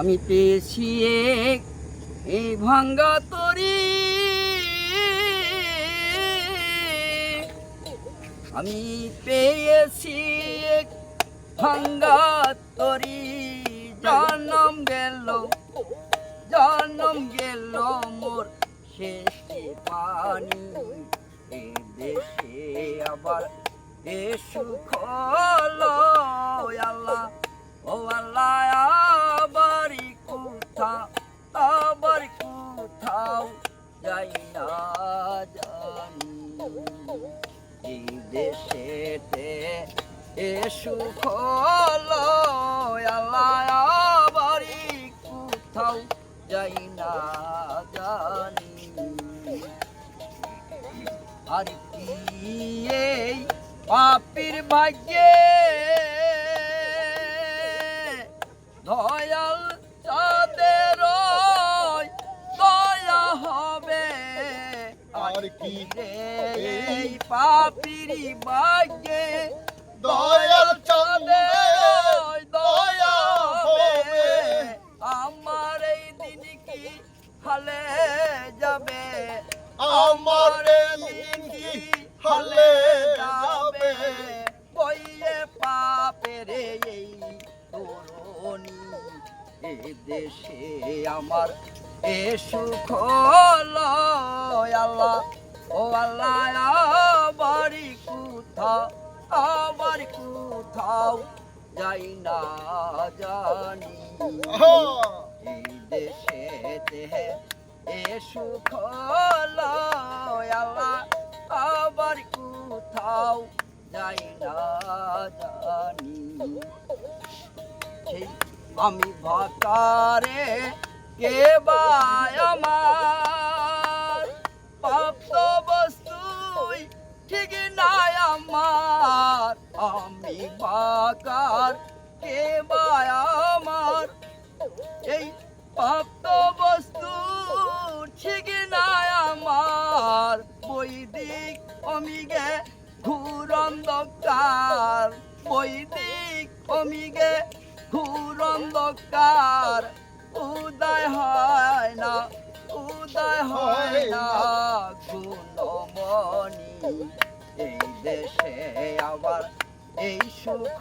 আমি পেয়েছি এই ভাঙ্গা তরি। আমি পেয়েছি এক, ভাঙ্গা তরি। জন্ম গেল জন্ম গেল মোর শেষে পানি। এ দেশে আবার এ সুখ হলো আল্লাহ, ও আল্লাহ কোথা আবার কোথাও যাই না জানি। এই দেশেতে এ সুখ হলো আল্লাহ আবারই কোথাও যাই না জানি। আর কি এই পাপির ভাগ্যে কি রে এই পাপির ভাগ্যে দয়াল দয়া হবে। আমার এই দিন কি হালে যাবে? আমার দিন কি হলে যাবে? বইয়ে পাপের এই তরুণী এ দেশে আমার এ সুখ আল্লাহ। ও আল্লাহ বাড়ি কোথাও কোথাও যাই না জানি। এই দেশেতে এ সুখ হলো আল্লাহ আবার কোথাও যাই না জানি। আমি ভাকারে কে বায় আমার প্রাপ্ত বস্তুই ঠিক নাই আমার। আমি বাকার কে আমার? এই প্রাপ্ত বস্তু ঠিক নাই আমার। বৈদিক অমিগে ঘুরন্ধকার। বৈদিক অমিগে ঘুরন্ধকার। উদয় হয় দেশে আবার এই সুখ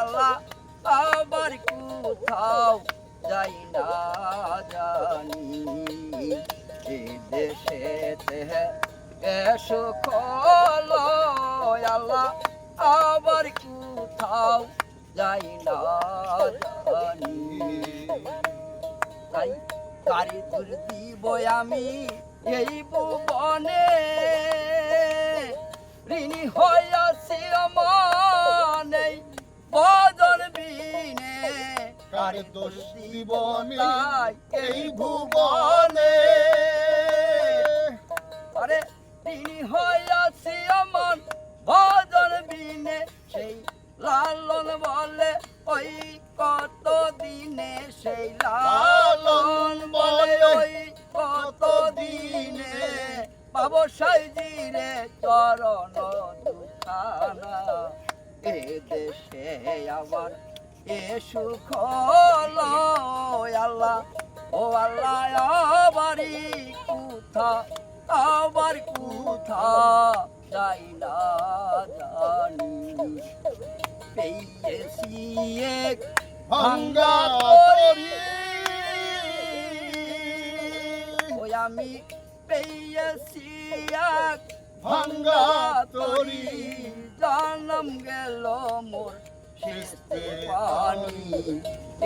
আল্লাহ আবার কোথাও যাই না জানি। এই দেশেতে এ সুখ আল্লাহ আবার কোথাও যাই না জানি। তাই কারি দূর দিব আমি এই ভুবনে হইয়াছি মানে বদল বিনে। কার দোষ দিব এই ভুবনে? আরে ঋণী হইয়াছি আমার বদল বিনে। সেই লালন বলে ওই কত দিনে? সেই লালন বলে ওই কত দিনে? পাবো সাইজিরে চরণ দুখানা এ দেশে আমার এ সুখ আল্লাহ ও আল্লাহ আবারই কুথা আবার কুথা যাই না জানি। পেয়েছি এক ভাঙ্গা আমি পেয়েছি এক ভাঙ্গা তরি। জন্ম গেল মোর শেষে পানি।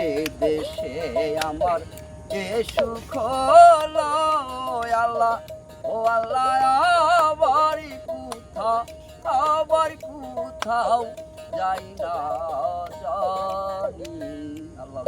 এ দেশে আমার এ সুখ হলো আল্লাহ ও আল্লাহ আবারই কোথা আবার কোথাও যাই না জানি। আল্লাহ